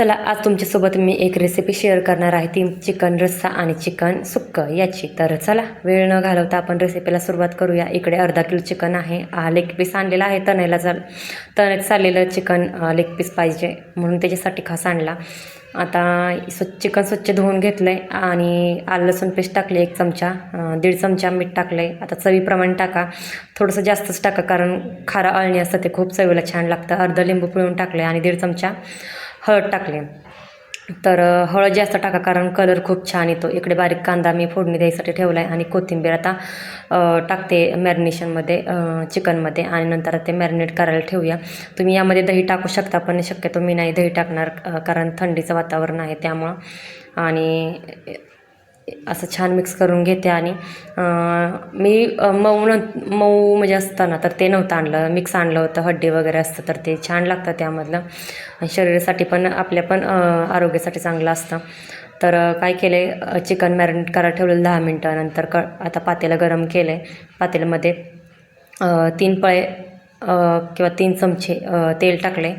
चला आज तुमच्यासोबत मी एक रेसिपी शेअर करणार आहे. ती चिकन रस्सा आणि चिकन सुक्कं याची. तर चला वेळ न घालवता आपण रेसिपीला सुरुवात करूया. इकडे अर्धा किलो चिकन आहे. लेग पीस आणलेला आहे. तणायला चाल तण्यात चाललेलं चिकन लेग पीस पाहिजे. म्हणून त्याच्यासाठी खास आणला. आता स्वच्छ चिकन स्वच्छ धुवून घेतलं आहे आणि आलं लसूण पेस्ट टाकले एक चमचा. दीड चमचा मीठ टाकलं आहे आता चवीप्रमाणे टाका. थोडंसं जास्तच टाका कारण खारं अळणी असतं ते खूप चवीला छान लागतं. अर्धं लिंबू पिळून टाकले आणि दीड चमचा हळद टाकले. तर हळद जास्त टाका कारण कलर खूप छान येतो. इकडे बारीक कांदा मी फोडणी द्यायसाठी ठेवला आहे आणि कोथिंबीर आता टाकते मॅरिनेशनमध्ये चिकनमध्ये आणि नंतर ते मॅरिनेट करायला ठेवूया. तुम्ही यामध्ये दही टाकू शकता पण शक्यतो मी नाही दही टाकणार कारण थंडीचं वातावरण आहे त्यामुळं. आणि असं छान मिक्स करून घेते आणि मी मऊ न मऊ म्हणजे असतं ना तर ते नव्हतं आणलं. मिक्स आणलं होतं हड्डी वगैरे असतं तर ते छान लागतं त्यामधलं. आणि शरीरासाठी पण आपल्या पण आरोग्यासाठी चांगलं असतं. तर काय केलं आहे चिकन मॅरिनेट करायला ठेवलेलं दहा मिनटं. नंतर क आता पातेलं गरम केलं आहे पातेल्यामध्ये तीन पळे किंवा तीन चमचे तेल टाकले.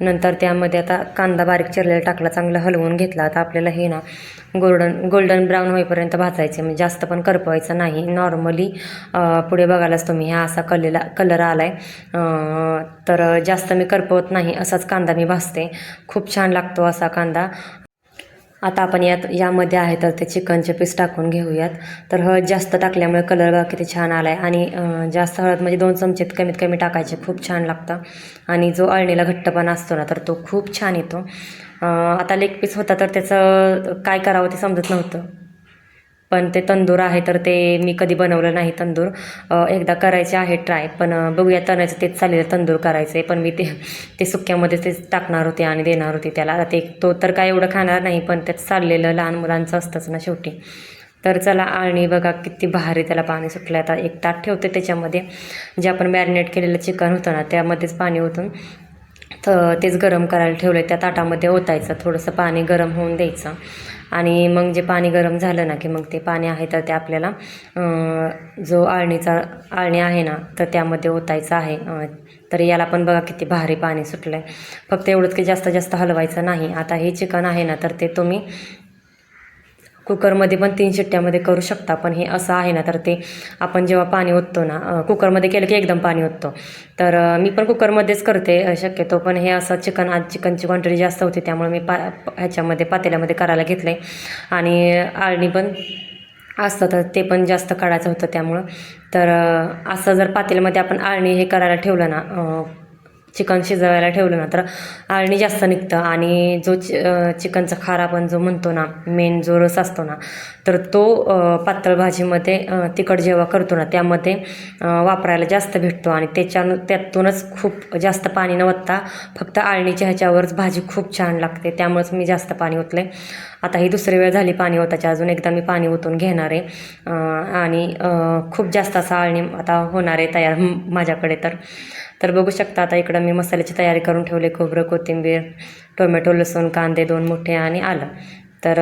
नंतर त्यामध्ये आता कांदा बारीक चिरलेला टाकला चांगलं हलवून घेतला. आता आपल्याला हे ना गोल्डन गोल्डन ब्राऊन होईपर्यंत भाजायचे. म्हणजे जास्त पण करपवायचं नाही. नॉर्मली पुढे बघायलाच तुम्ही ह्या असा कलेला कलर आला आहे तर जास्त मी करपवत नाही असाच कांदा मी भाजते. खूप छान लागतो असा कांदा. आता आपण यात यामध्ये आहे तर ते चिकनचे पीस टाकून घेऊयात. तर हळद जास्त टाकल्यामुळे कलर बघा किती छान आला आहे आणि जास्त हळद म्हणजे दोन चमचे कमीत कमी टाकायचे खूप छान लागतं. आणि जो अळणीला घट्टपणा असतो ना तर तो खूप छान येतो. आता लेग पीस होता तर त्याचं काय करावं ते समजत नव्हतं. पण ते तंदूर आहे तर ते मी कधी बनवलं नाही तंदूर. एकदा करायचे आहे ट्राय पण बघूया तणायचं तेच चालेल तंदूर करायचं आहे पण मी ते ते सुक्यामध्ये तेच टाकणार होते आणि देणार होते त्याला. आता ते तो तर काय एवढं खाणार नाही पण त्यात चाललेलं लहान मुलांचं असतंच ना शेवटी. तर चला आणि बघा किती भारी त्याला पाणी सुटलं आता एक ताट ठेवते त्याच्यामध्ये. जे आपण मॅरिनेट केलेलं चिकन होतं ना त्यामध्येच पाणी ओतून तर तेच गरम करायला ठेवलं त्या ताटामध्ये ओतायचं थोडंसं पाणी गरम होऊन द्यायचं. आणि मग जे पाणी गरम झालं ना की मग ते पाणी आहे तर ते आपल्याला जो आळणीचा आळणी आहे ना तर त्यामध्ये ओतायचं आहे. तर याला पण बघा किती भारी पाणी सुटलं आहे फक्त एवढंच की जास्त जास्त हलवायचं नाही. आता हे चिकन आहे ना तर ते तुम्ही कुकरमध्ये पण तीन शिट्ट्यामध्ये करू शकता पण हे असं आहे ना तर ते आपण जेव्हा पाणी ओततो ना कुकरमध्ये केलं की एकदम पाणी ओततो. तर मी पण कुकरमध्येच करते शक्यतो पण हे असं चिकन आज चिकनची क्वांटिटी जास्त होती त्यामुळे मी पा ह्याच्यामध्ये पातेल्यामध्ये करायला घेतलं आहे आणि आळणी पण असतं तर ते पण जास्त काढायचं होतं त्यामुळं. तर असं जर पातेल्यामध्ये आपण आळणी हे करायला ठेवलं ना चिकन शिजवायला ठेवलं ना तर आळणी जास्त निघतं. आणि जो चि चिकनचा खार आपण जो म्हणतो ना मेन जो रस असतो ना तर तो पातळ भाजीमध्ये तिखट जेव्हा करतो ना त्यामध्ये वापरायला जास्त भेटतो. आणि त्याच्यानं त्यातूनच खूप जास्त पाणी न ओतता फक्त आळणीच्या ह्याच्यावरच भाजी खूप छान लागते. त्यामुळेच मी जास्त पाणी ओतले आता ही दुसरी वेळ झाली पाणी ओताच्या अजून एकदा मी पाणी ओतून घेणार आहे. आणि खूप जास्त असा आळणी आता होणार आहे तयार माझ्याकडे तर. तर बघू शकता आता इकडं मी मसाल्याची तयारी करून ठेवले खोबरं कोथिंबीर टोमॅटो लसूण कांदे दोन मोठे आणि आलं. तर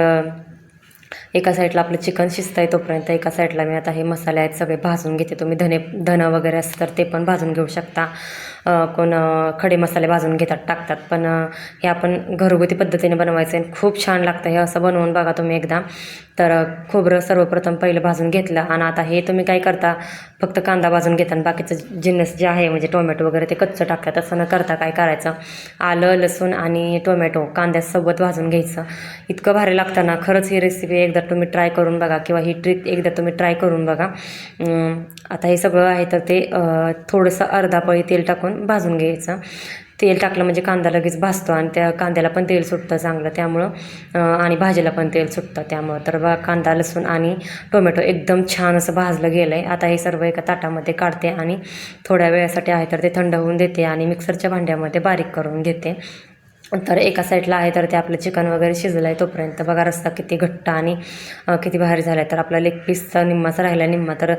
एका साईडला आपलं चिकन शिजतं आहे तोपर्यंत एका साईडला मी आता हे मसाले आहेत सगळे भाजून घेते. तुम्ही धने धनं वगैरे असतं तर ते पण भाजून घेऊ शकता. कोण खडे मसाले भाजून घेतात टाकतात. पण हे आपण घरगुती पद्धतीने बनवायचं आहे. खूप छान लागतं हे असं बनवून बघा तुम्ही एकदा. तर खोबरं सर्वप्रथम पहिलं भाजून घेतलं आणि आता हे तुम्ही काय करता? फक्त कांदा भाजून घेता आणि बाकीचं जिन्नस जे आहे म्हणजे टोमॅटो वगैरे ते कच्चं टाकतात. तसं न करता काय करायचं? आलं लसूण आणि टोमॅटो कांद्यासोबत भाजून घ्यायचं. इतकं भारी लागतं ना. खरंच ही रेसिपी एकदा तुम्ही ट्राय करून बघा किंवा ही ट्रिक एकदा तुम्ही ट्राय करून बघा. आता हे सगळं आहे तर ते थोडंसं अर्धा पळी तेल टाकून भाजून घ्यायचं. तेल टाकलं म्हणजे कांदा लगेच भाजतो आणि त्या कांद्याला पण तेल सुटतं चांगलं. त्यामुळं आणि भाजीला पण तेल सुटतं. त्यामुळं तर बा कांदा लसूण आणि टोमॅटो एकदम छान असं भाजलं गेलं आहे आता हे सर्व एका ताटामध्ये काढते आणि थोड्या वेळासाठी आहे तर ते थंड होऊन देते आणि मिक्सरच्या भांड्यामध्ये बारीक करून घेते. तर एका साईडला आहे तर ते आपलं चिकन वगैरे शिजलं आहे तोपर्यंत. बघा रस्ता किती घट्ट आणि किती भारी झाला आहे तर आपला लेग पीसचा निम्माचा राहिला निम्मा तर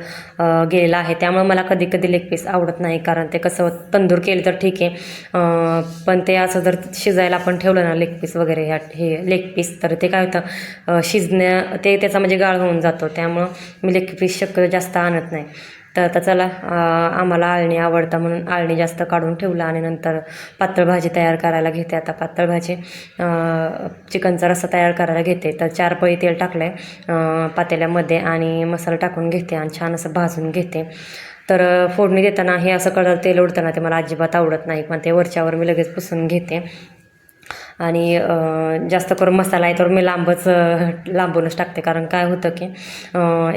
गेलेला आहे. त्यामुळे मला कधी कधी लेग पीस आवडत नाही कारण ते कसं तंदूर केलं तर ठीक आहे. पण ते असं जर शिजायला आपण ठेवलं ना लेग पीस वगैरे ह्या हे लेग पीस तर ते काय होतं शिजण्या ते त्याचा म्हणजे गाळ होऊन जातो. त्यामुळं मी लेग पीस शक्य जास्त आणत नाही. तर आता चला आम्हाला आळणी आवडतं म्हणून आळणी जास्त काढून ठेवलं आणि नंतर पातळ भाजी तयार करायला घेते. आता पातळ भाजी चिकनचा रस्सा तयार करायला घेते. तर चार पळी तेल टाकलं आहे पातेल्यामध्ये आणि मसाला टाकून घेते आणि छान असं भाजून घेते. तर फोडणी देताना हे असं कलर तेल उडताना ते मला अजिबात आवडत नाही पण ते वरच्यावर मी लगेच पुसून घेते. आणि जास्त करून मसाला आहे तर मी लांबच लांबूनच टाकते. कारण काय होतं की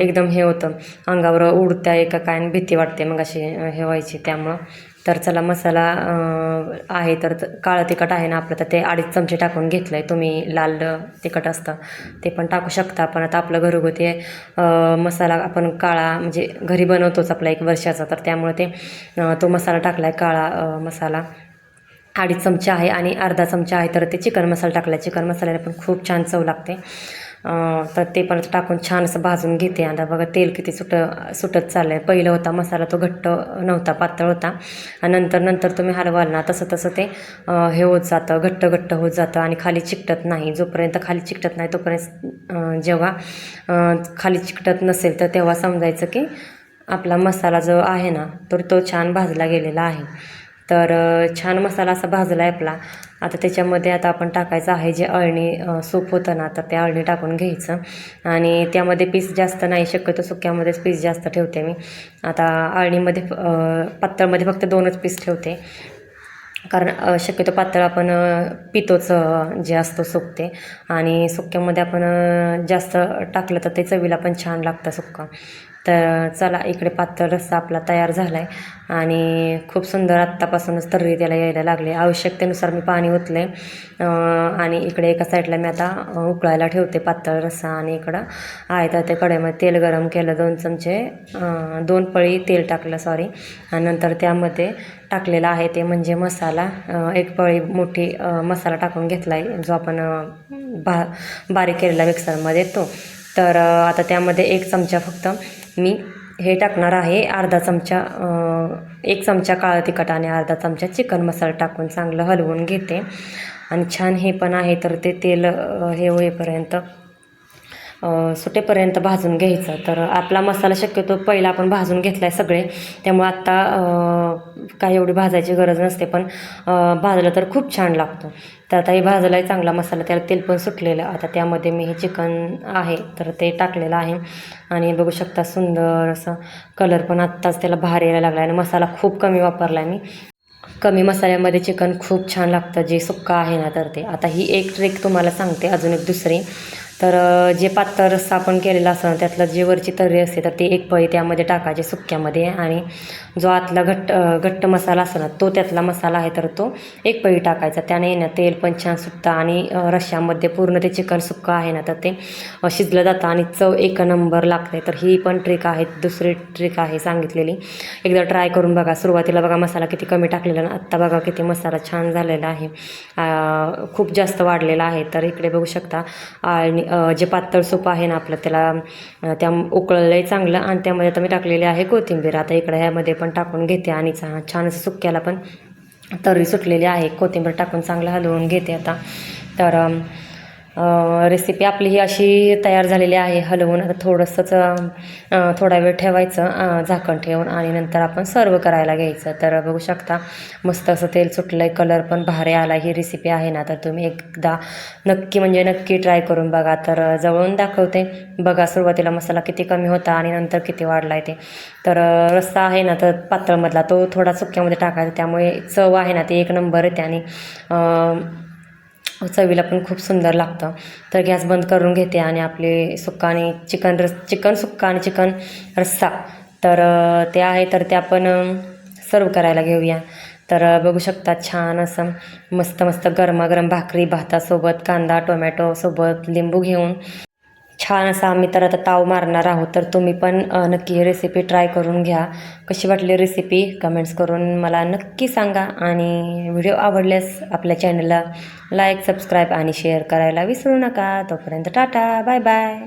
एकदम हे होतं अंगावर उडत्या एका काय भीती वाटते मग अशी हे व्हायची. त्यामुळं तर चला मसाला आहे तर काळं तिखट आहे ना आपलं तर ते अडीच चमचे टाकून घेतलं आहे तुम्ही लाल तिखट असतं ते पण टाकू शकता. पण आता आपलं घरगुती मसाला आपण काळा म्हणजे घरी बनवतोच आपला एक वर्षाचा तर त्यामुळे ते तो मसाला टाकला आहे काळा मसाला. अडीच चमचा आहे आणि अर्धा चमचा आहे. तर ते चिकन मसाला टाकला चिकन मसाल्याला पण खूप छान चव लागते. तर ते पण टाकून छान असं भाजून घेते. आता बघा तेल किती सुट सुटत चाललं आहे पहिलं होता मसाला तो घट्ट नव्हता पातळ होता. आणि नंतर नंतर तुम्ही हलवाल ना तसं तसं ते हे होत जातं घट्ट घट्ट होत जातं आणि खाली चिकटत नाही. जोपर्यंत खाली चिकटत नाही तोपर्यंत जेव्हा खाली चिकटत नसेल तर तेव्हा समजायचं की आपला मसाला जो आहे ना तर तो छान भाजला गेलेला आहे. तर छान मसाला असा भाजला आहे आपला. आता त्याच्यामध्ये आता आपण टाकायचं आहे जे अळणी सूप होतं ना तर ते अळणी टाकून घ्यायचं. आणि त्यामध्ये पीस जास्त नाही शक्यतो सुक्यामध्येच पीस जास्त ठेवते मी. आता अळणीमध्ये पातळमध्ये फक्त दोनच पीस ठेवते. कारण शक्यतो पातळ आपण पितोच जे असतो सुकते आणि सुक्यामध्ये आपण जास्त टाकलं तर ते चवीला पण छान लागतं सुक्का. तर चला इकडे पातळ रस्सा आपला तयार झाला आहे आणि खूप सुंदर आत्तापासूनच तर्री त्याला यायला लागले. आवश्यकतेनुसार मी पाणी ओतले आणि इकडे एका साईडला मी आता उकळायला ठेवते पातळ रस्सा. आणि इकडं आहे तर ते कढईमध्ये तेल गरम केलं दोन चमचे. दोन पळी तेल टाकलं सॉरी आणि नंतर त्यामध्ये टाकलेला आहे ते म्हणजे मसाला. एक पळी मोठी मसाला टाकून घेतला आहे जो आपण बा बारीक केलेला मिक्सरमध्ये तो तर आता त्यामध्ये एक चमचा फक्त मी हे टाकणार आहे. अर्धा चमचा एक चमचा काळं तिखट आणि अर्धा चमचा चिकन मसाला टाकून चांगलं हलवून घेते. आणि छान हे पण आहे तर ते तेल हे होईपर्यंत सुटेपर्यंत भाजून घ्यायचं. तर आपला मसाला शक्यतो पहिला आपण भाजून घेतला आहे सगळे. त्यामुळे आत्ता काही एवढी भाजायची गरज नसते पण भाजलं तर खूप छान लागतो. तर आता हे भाजलाही आहे चांगला मसाला त्याला तेल पण सुटलेलं. आता त्यामध्ये मी हे चिकन आहे तर ते टाकलेलं आहे. आणि बघू शकता सुंदर असं कलर पण आत्ताच त्याला भार यायला लागला आहे आणि मसाला खूप कमी वापरला आहे मी. कमी मसाल्यामध्ये चिकन खूप छान लागतं जे सुक्का आहे ना तर ते. आता ही एक ट्रिक तुम्हाला सांगते अजून एक दुसरी. तर जे पातळ रस्सा आपण केलेला असतो ना, त्यातलं जे वरची तर्री असते तर ती एक पळी त्यामध्ये टाकायची सुक्यामध्ये आणि जो आतला घट्ट घट्ट मसाला असतो ना तो त्यातला मसाला आहे तर तो एक पळी टाकायचा. त्याने ना तेल पण छान सुटतं आणि रश्श्यामध्ये पूर्ण ते चिकन सुक्का आहे ना तर ते शिजलं जातं आणि चव एक नंबर लागते. तर ही पण ट्रिक आहे दुसरी ट्रिक आहे सांगितलेली. एकदा ट्राय करून बघा. सुरुवातीला बघा मसाला किती कमी टाकलेला ना आत्ता बघा किती मसाला छान झालेला आहे. खूप जास्त वाढलेला आहे. तर इकडे बघू शकता आणि जे पातळ सूप आहे ना आपलं त्याला त्या उकळलं आहे चांगलं आणि त्यामध्ये आता मी टाकलेली आहे कोथिंबीर. आता इकडं ह्यामध्ये पण टाकून घेते आणि छान छान असं सुक्याला पण तर्री सुटलेली आहे. कोथिंबीर टाकून चांगलं हलवून घेते आता. तर रेसिपी आपली ही अशी तयार झालेली आहे. हलवून आता थोडंसंच थोडा वेळ ठेवायचं झाकण ठेवून आणि नंतर आपण सर्व करायला घ्यायचं. तर बघू शकता मस्त असं तेल सुटलं आहे कलर पण भारी आला. ही रेसिपी आहे ना तर तुम्ही एकदा नक्की म्हणजे नक्की ट्राय करून बघा. तर जवळून दाखवते. बघा सुरुवातीला मसाला किती कमी होता आणि नंतर किती वाढला आहे ते. तर रस्सा आहे ना तर पातळमधला तो थोडा सुक्यामध्ये टाकायचा. त्यामुळे चव आहे ना ती एक नंबर येते आणि चवीला पण खूप सुंदर लागतं. तर गॅस बंद करून घेते आणि आपले सुक्का आणि चिकन रस चिकन सुक्का आणि चिकन रस्सा. तर ते आहे तर ते आपण सर्व करायला घेऊया. तर बघू शकता छान असं मस्त मस्त गरमागरम भाकरी भातासोबत कांदा टोमॅटोसोबत लिंबू घेऊन छान असा आम्ही तर आता ताव मारणार आहोत तर तुम्ही पण नक्की ही रेसिपी ट्राय करून घ्या. कशी वाटली रेसिपी कमेंट्स करून मला नक्की सांगा आणि व्हिडिओ आवडल्यास आपल्या चॅनलला लाईक सबस्क्राईब आणि शेअर करायला विसरू नका. तोपर्यंत टाटा बाय बाय